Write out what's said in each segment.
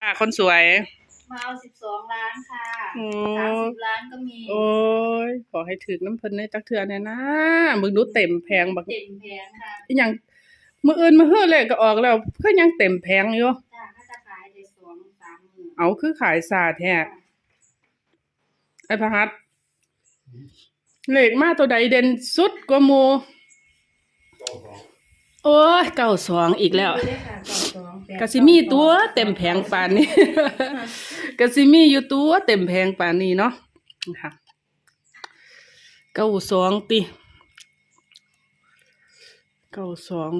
ค่ะคนสวย มาเอาสิบสองล้านค่ะโอ้ สามสิบล้านก็มีโอ้ยขอให้ถึกน้ำเพิ่นในจักเทื่อแน่นะมึงดูเต็มแพงบักเต็มแพงค่ะอีหยังมื้ออื่นมื้อฮื้อเลยก็ออกแล้วก็ยังเต็มแพงอยู่จ้าถ้าจะขายได้สองสามหมื่นเอาคือขายซาแท้ไอ้พะฮัดเลขมาตัวใดเด่นสุดกว่าหมู่โอ้ยเก้าสองอีกแล้วดูด้วยค่ะสองสองแปด กะสิมีตัวเต็มแผงปานนี้กะสิมีอยู่ตัวเต็มแผงปานนี้เนาะค่ะเก้าสองติเก้าสอง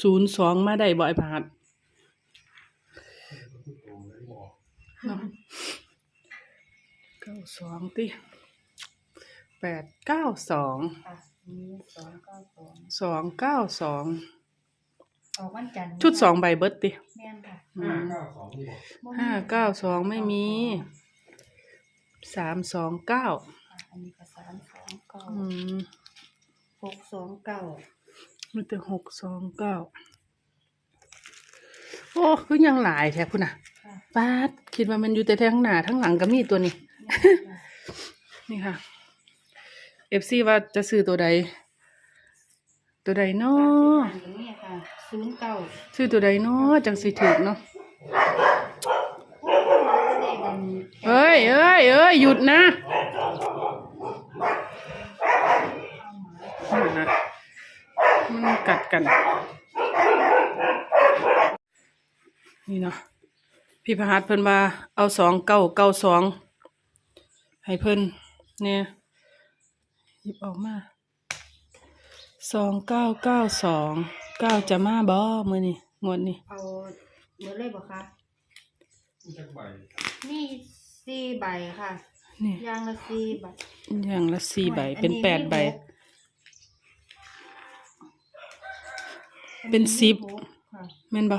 ศูนย์สองมาได้บ่อยพาดเนาะเก้าสองติแปดเก้าสองค่ะนี่สองเก้าสองส องเก้าสองออกวันจันทร์ชุดสองใบเบิดติแม่นค่ะอืมเก้าสองที่บอกบ่มีห้าเก้าสองไม่มีสามสองเก้าค่ะอันนี้ก็สามสองเก้าอืมหกสองเก้ามีแต่หกสองเก้าโอ้คือยังหลายแท้พุ่นน่ะค่ะป้าดคิดว่ามันอยู่แต่ทั้งหน้าทั้งหลังก็มีตัวนี้ แม่นค่ะนี่ค่ะเอฟซีว่าจะซื้อตัวใด ตัวใดเนาะอย่างนี้ค่ะศูนย์เก้าซื้อตัวใดเนาะจังสิถูกเนาะเอ้ยเอ้ยเอ้ยหยุดนะหยุดนะมันกัดกัน นี่เนาะพี่พหัสเพิ่นว่าเอาสองเก้าเก้าสองให้เพิ่นเนี่ยหยิบออกมา สองเก้าเก้าสองเก้าจะมาบ่มือนี่งวดนี่เอาเบอร์เลยบ่คะนี่จักใบมีสี่ใบค่ะนี่ยางละสี่ใบอย่างละสี่ใบอัเป็นแปดใบมีหกเป็นสิบหกค่ะแม่นบ่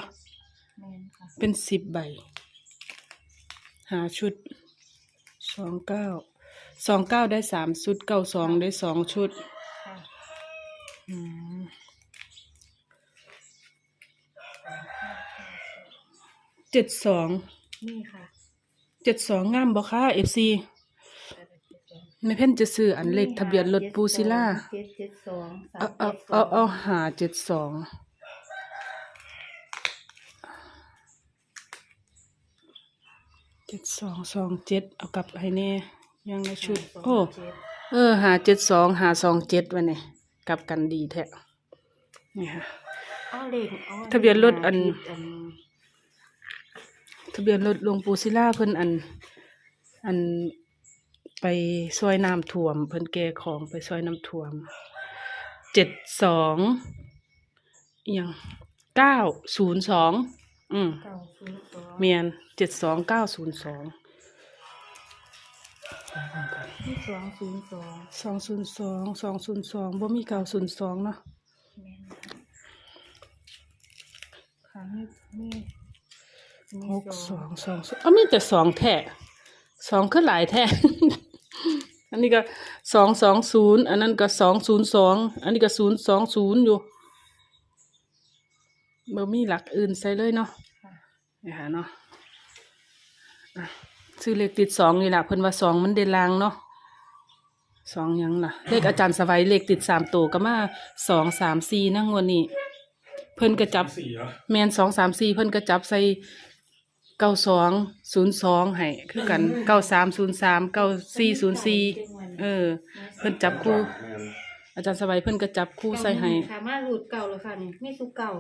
แม่นค่ะเป็นสิบใบ หาชุดสองเก้าสองเก้าได้สามชุดเก้าสองได้สองชุดค่ะอืม เจ็ดสองนี่ค่ะเจ็ดสองงามบ่คะเอฟซีในเพ่นจะซื้ออันเลขทะเบียนรถปูซิล่าเจ็ดเจ็ดสองสาเอามเอาเจ็ดสเอาองเอาหาเจ็ดสองเจ็ดสองสองเจ็ดเอากลับให้แน่ยังละชุดสงโอ้เจ็ดเออหาเจ็ดสองหาสองเจ็ดวันนี้ กลับกันดีแท้นี่ค่ะ เอาเลขอาทะเบียนรถอันผิดอัน ทะเบียนรถหลวงปู่ศิลาเพิ่นอัน อันไปซอยน้ำท่วม เพิ่นแก่ของไปซอยน้ำท่วมเจ็ดสองยังเก้าศูนย์สองอืมเก้าศูนย์สองเมียนเจ็ดสองเก้าศูนย์สองที่ สองศูนย์สองสองศูนย์สองสองศูนย์สองบ่มีเก้าศูนย์สองเนาะแม่นค่ะค่ะนี่นี่มีหกสองสองสองอ๋อมีแต่สองแท้สองคือหลายแท้ อันนี้ก็สองสองศูนย์อันนั้นก็สองศูนย์สองอันนี้ก็ศูนย์สองศูนย์อยู่บ่มีหลักอื่นใส่เลยเนาะค่ะนี่ค่ะเนาะอะ ซื้อเลขติดสองนี่แหละเพิ่นว่าสองมันเด่นลางเนาะสองหยังล่ะ เลขอาจารย์สวัยเลขติดสามตัวก็มาสองสามสี่นะงวดนี้ เพิ่นก็จับสี่เหรอแมนสองสามสี่เพิ่นก็จับใส่เก้าสองศูนย์สองให้คือกันเก้าสามศูนย์สามเก้าสี่ศูนย์สี่เออ เพิ่นจับคู่ แม่น อาจารย์สบายเพิ่นก็จับคู่ใส่ให้ค่ะมาหลุดเก่าเลยค่ะนี่ไม่สุกเก่า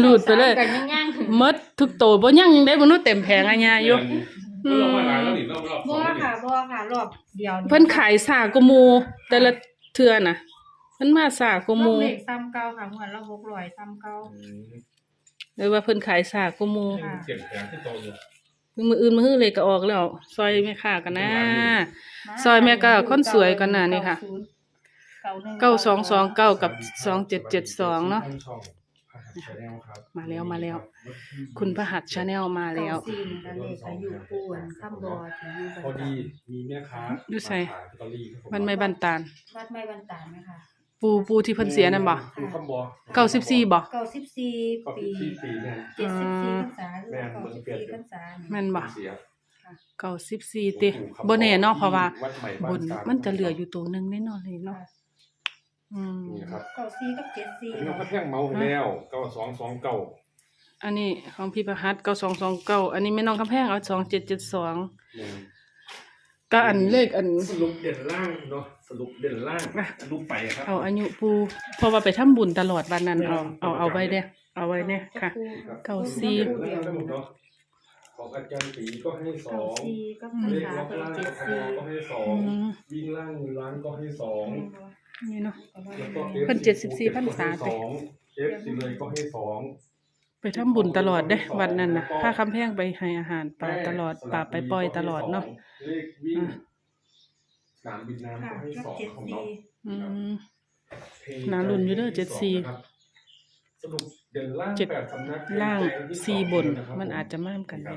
หลุดไปเลยกันย่างย่างๆหมดทุกโตวบ่ยังได้บ่นู้เต็มแผงอะญาอยู่แม่นเรามาหลายแล้วนี่รอบรอบบ่ค่ะบ่ค่ะรอบเดียวเพิ่นขายสากว่าหมู่แต่ละเทื่อน่ะเพิ่นมาสากว่าหรอบมู่เลขซ้ำเก่าค่ะเหมือนเราหกร้อยซ้ำเก่าเลยว่าเพิ่นขายสากว่าหมู่ค่ะเก็บแผงที่โตอยู่ มืออื่นมือเลยก็ออกแล้ว ซอยแม่ค้ากันนะ ซอยแม่ก็คนสวยกันน่ะนี่ค่ะ เก้าสองสองเก้ากับสองเจ็ดเจ็ดสองเนาะช่องพหัสชาแนลครับมาแล้วมาแล้ว คุณพระหัสชาแนลมาแล้วเก้าสี่นะคะเลขอายุป่วนข้ามบอที่อยู่บันพอตาดีลมีแม่ค้าอยู่ไสขายลอตเตอรี่ครับผมันไม่บันตาลวัดไม่บันตาลไหมคะ ปูปูที่เพิ่นเสียนั่นบ่ปูคำบ่เก้าสิบสี่บ่ เก้าสิบสี่เก้าสิปีบสี่ปีเนี่ยเจ็ดสิบสี่พรรษาหรือแม่ว่านเก้าสิบสี่พรรษาเนี่ยแม่นบ่เสียเก้าสิบสี่ติบ่แน่เนาะเพราะว่าวัดใหม่บบ้านนกลางมันจะเหลืออยู่ตัวหนึงแน่นอนเลยเนาะอืมนี่ครับเก้าสี่กับเจ็ดสี่พี่น้องก็แท่งเมาให้แล้วเก้าสองสองเก้าอันนี้ของพี่ประหัต9229อันนี้แม่น้องกำแพงเอา2772เนี่ยก็อันเลขอันสรุปเด่นล่างเนาะ สรุปเด่นล่างอะรูปไปครับ เอาอายุปูเพราะว่าไปทำบุญตลอดวันนั้นเอาเอาเอาไว้เด้เอาไว้เนี่ยค่ะ เก้าสี่เด่นล่างทั้งหมดเนาะของอาจารย์ตีก็ให้สอเก้างสี่กับพรรเลขษาล็อกเป็นล่างเจ็ดก็สี่ให้สองอืมวิ่งล่างล้างก็ให้สองนี่เนาะแล้วก็เพิ่น FC 74พรรษาก็ให้สองเอฟซีเลยก็ให้สองไปทำบุญตลอดเด้วันนั้นน่ะพาคำแพงไปให้อาหารปลาตลอดปลาไปปล่อยตลอดเนาะเลขวิ่งอะ สนามบินน้ำค่ะก็ให้กับสองเจ็ดของสี่เนาะอืมเพลงน่าลุ้นอยู่เด้อที่สง74นะครับสรุปเด่นล่างเจ็ด แปดสำนักล่างเพลที่สองสี่บนะครับมันผอาจจะมากกันได้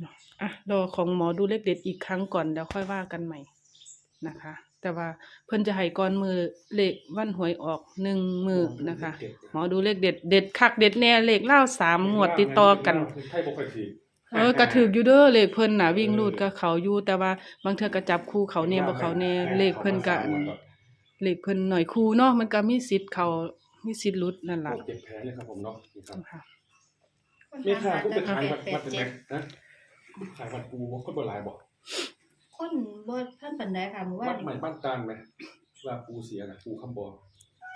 เนาะอะรอของหมอดูเลขเด็ดอีกครั้งก่อนเดี๋ยวค่อยว่ากันใหม่นะคะ แต่ว่าเพิ่นจะให้ก่อนมือเลขวันหวยออกหนึ่งมือนะคะ หมอดูเลขเด็ดเด็ดคักเด็ดแน่เลขเล่าสามงวดติดต่อกัน ไทยบ่ค่อยถือ เออกระถืออยู่เด้อเลขเพิ่นน่ะวิ่งรูดก็เขาอยู่แต่ว่าบางเทื่อก็จับคู่เขาแน่บ่เขาแน่เลขเพิ่นก็เลขเพิ่นหน่อยคู่เนาะมันก็มีสิทธิ์เขามีสิทธิ์หลุดนั่นล่ะโอ้เจ็บแผลเลยครับผมเนาะนี่ครับค่ะนี่ค่ะผู้เป็นขายวัดแปวัดดเป็นเจ็ไงดนะขายวัดกูคนบ่หลายบอกคนบ่ท่านปันไดค่ะเมื่อวาวันดใหม่บ้านตาลไหมลาปูเสียนะปูคำบอ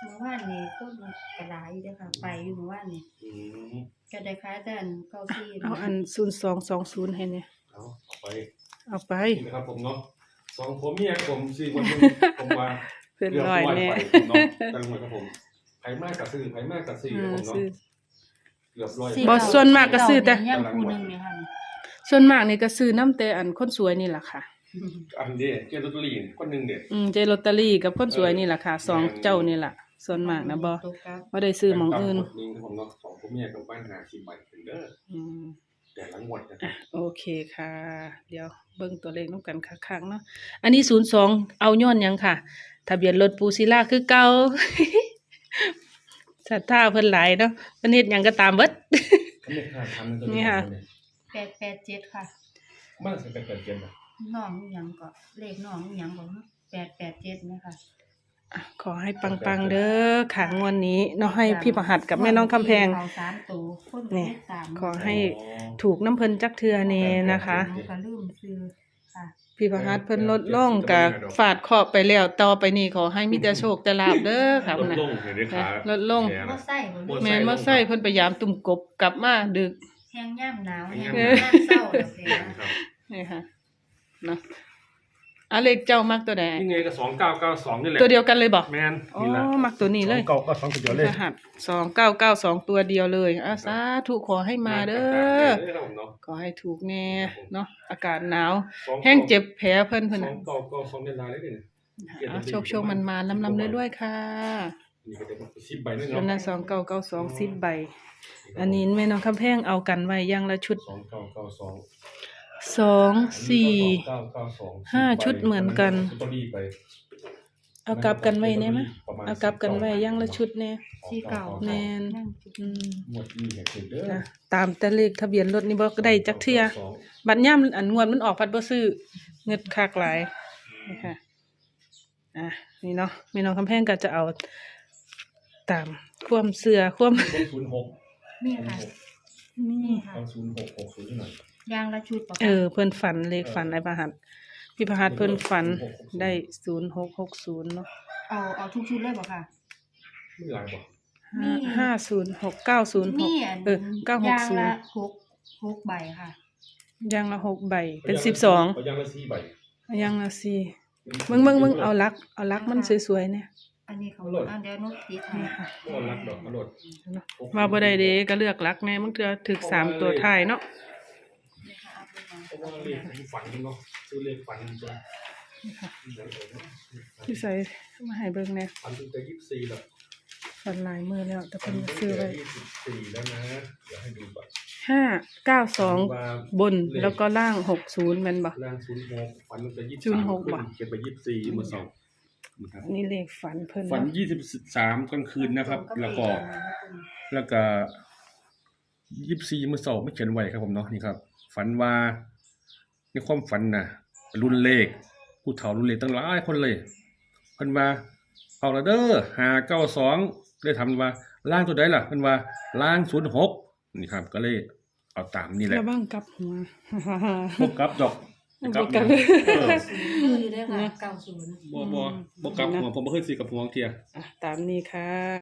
เมื่อวานนี่คนกระหลายอยู่เด้อค่ะ ไปอยู่เมื่อวานนี่อืมก็ได้คล้ายแต่อันเก้าสี่เอาอัน0220ให้เนี่ยเอาเอาไปเอาไปนี่นะครับผมเนาะสองผมเมียผมสี่คนหนึงผมว่าเพิ่นร้อยแน่เกือบร้อยไปผมเนาะกันหมดครับผมไผมากกับซื้อไผมากกับซื้ออืครับมผมเนาะซื้อ เกือบร้อย บ่ส่วนมากก็ซื้อแต่ ย่างคู่หนึงเนี่ยค่ะส่วนมากนี่ก็ซื้อน้ำแต่อันคนสวยนี่แหละค่ะ อันเดียเจลอตเตอรี่นี่คนหนึ่งเด็ด อืมเจลอตเตอรี่กับคนสวยนี่แหละค่ะสองเจ้านี่แหละ ส่วนมากนะบ่ตกกลับบ่ได้ซื้อหมองอื่นกดนี้ครับผมเนาะสองผมเมียกับบ้านหาสี่ใบเป็นเด้ออืม แต่ละงวดนะคอะรับโอเคค่ะ เดี๋ยวเบิ่งตัวเลขนำกันคักๆเนาะอันนี้02เอาย้อนหยังค่ะ ทะเบียนรถปูศิลาคือเก่า ศรัทธาเพิ่นหลายเนาะเพิ่นเฮ็ดหยังก็ตามเบิดอันนี้ค่ะทำมันก็นี่ค่ะ แปดแปดเจ็ดค่ะมันจะเป็นเกิดเกมนะน้องอิหยังก็เลขน้องอิหยังก็แปดแปดเจ็ดนะคะอะ ขอให้ปังๆเด้อค่ะงวดนี้เนาะให้พี่ประหัดกับแม่น้องคำแพงเขาสามตัวคนนี่เลขสามขอให้ถูกน้ำเพิ่นจักเทือเนนะคะมันก็ลืมซื้อค่ะพี่ประหัดเพิ่นลดลงกับฝาดเคราะห์ไปแล้วต่อไปนี้ขอให้มีแต่โชคแต่ลาบเด้อค่ะลดนะลงเห็นไหมคะลดลงบ่ใส่บ่แม่นบ่ใส่เพิ่นพยายามตุ่มกบกลับมาดึกแห้งย่ำหนาวแห้งเออย่ำเศร้าแล้วแกครับนี่ค่ะเนาะ อะเลขเจ้ามักตัวใดนี่ไงก็สองเก้าเก้าสองนี่แหละตัวเดียวกันเลยบ่แมนอ๋อนี่แหละมักตัวนี้เลยสองเก้าก็สองตัวเดียวเลยรหัส2992ตัวเดียวเลยอะสาธุขอให้มาเด้อเด้อครับผมเนาะขอให้ถูกแน่เนาะอากาศหนาว สองแห้งเจ็บแผลเพิ่นสเพิ่นอน่ะงเก้าเก้าสองเดือนลายเลยเนี่ยอะโชคโชคมันมาลำลำๆด้วยๆค่ะนี่ก็จะสิบใบนี่ส่วนเนาะนั้นสองเก้าเก้าสองสิบใบ อันนี้แม่น้องคำแพงเอากันไว้อย่างละชุดสองเก้าเก้าสอง สองสี่เก้าเก้าสองห้าชุดเหมือนกันลอตเตอรี่ไปเอากลับกันไว้แน่ไหมประมาณเอากลับกันไว้อย่างละชุดแน่สี่เก่าแม่นนั่งจุดอืมหมดนี่แหกเด้อนะตามแต่เลขทะเบียนรถนี่บ่ได้จักเทื่อบัดย่ามอันงวดมันออกพัดบ่ซื้อเงิดคักหลายนี่ค่ะอะนี่เนาะแม่น้องคำแพงก็จะเอาตามความเสื่อความศูนย์หกนี่ค่ะนี่นี่ค่ะเอาศูนย์หกหกศูนย์ที่ไหนยางละชุดปะเออ เพิ่นฝันเลขฝันไอ้ประหัดพี่ประหัดเพิ่นฝันได้ศูนย์หกหกศูนย์เนาะเอาเอาทุกชุดเลยปะค่ะ ไม่หลายบ่นี่ห้าศูนย์หกเก้าศูนย์หกนี่อันเออเก้าหกยางศูนละย์หกหกใบค่ะยังละหกใบ เป็นสิบสองเอายางละสี่ใบยังละสี่มึงมึงมึงเอาลัก เอาลักมันสวยๆเนี่ย อันนี้เขาอันเดียวนุติดให้นี่ค่ะก็เอารักดอกกระโดดมาบ่ได้เด้ก็เลือกลักแน่มึงเถือถึกสามตัวท้ายเนาะนี่ค่ะ เอาไปมาเพราะว่าเลขฝันเนาะซื้อเลขฝันจ้ะพี่ใส่มาให้เบิ่งแน่ฝันตั้งแต่ยี่สิบสี่แล้วฝันหลายมื้อแล้ว แต่ฝัเพิ่นนตั้มางซื้อแต่ไว้ยี่สิบสี่แล้วนะเดี๋ยวให้ดูก่อนห้าเก้าสองว่า บนแล้วก็ล่างหกศูนย์แม่นบ่ล่างศูนย์หกฝันตั้งแต่ยี่สิบศูนย์หกบ่เก็บไปยี่สิบสี่มาสองนะครับนี่เลขฝันเพิ่นฝันเนาะยี่สิบสามกลางคืนนะครับ แล้วก็ แล้วก็ยี่สี่มือสองไม่เขียนไว้ครับผมเนาะนี่ครับ ฝันว่าในความฝันนะรุ่นเลขผู้เฒ่ารุ่นเลขตั้งหลายคนเลยเพิ่นว่าเอาละเด้อหาเก้าสองได้ทำว่าล่างตัวใดล่ะเพิ่นว่าล่างศูนย์หกนี่ครับ ก็เลยเอาตามนี่แหละระวังกลับหัวบวกกลับดอกบ่กลับเออคืออยู่ได้ค่ะเก้าศูนย์บ่บ่บ่กลับหัวผมบ่เคยสิกับหัวเทียอะตามนี้ค่ะ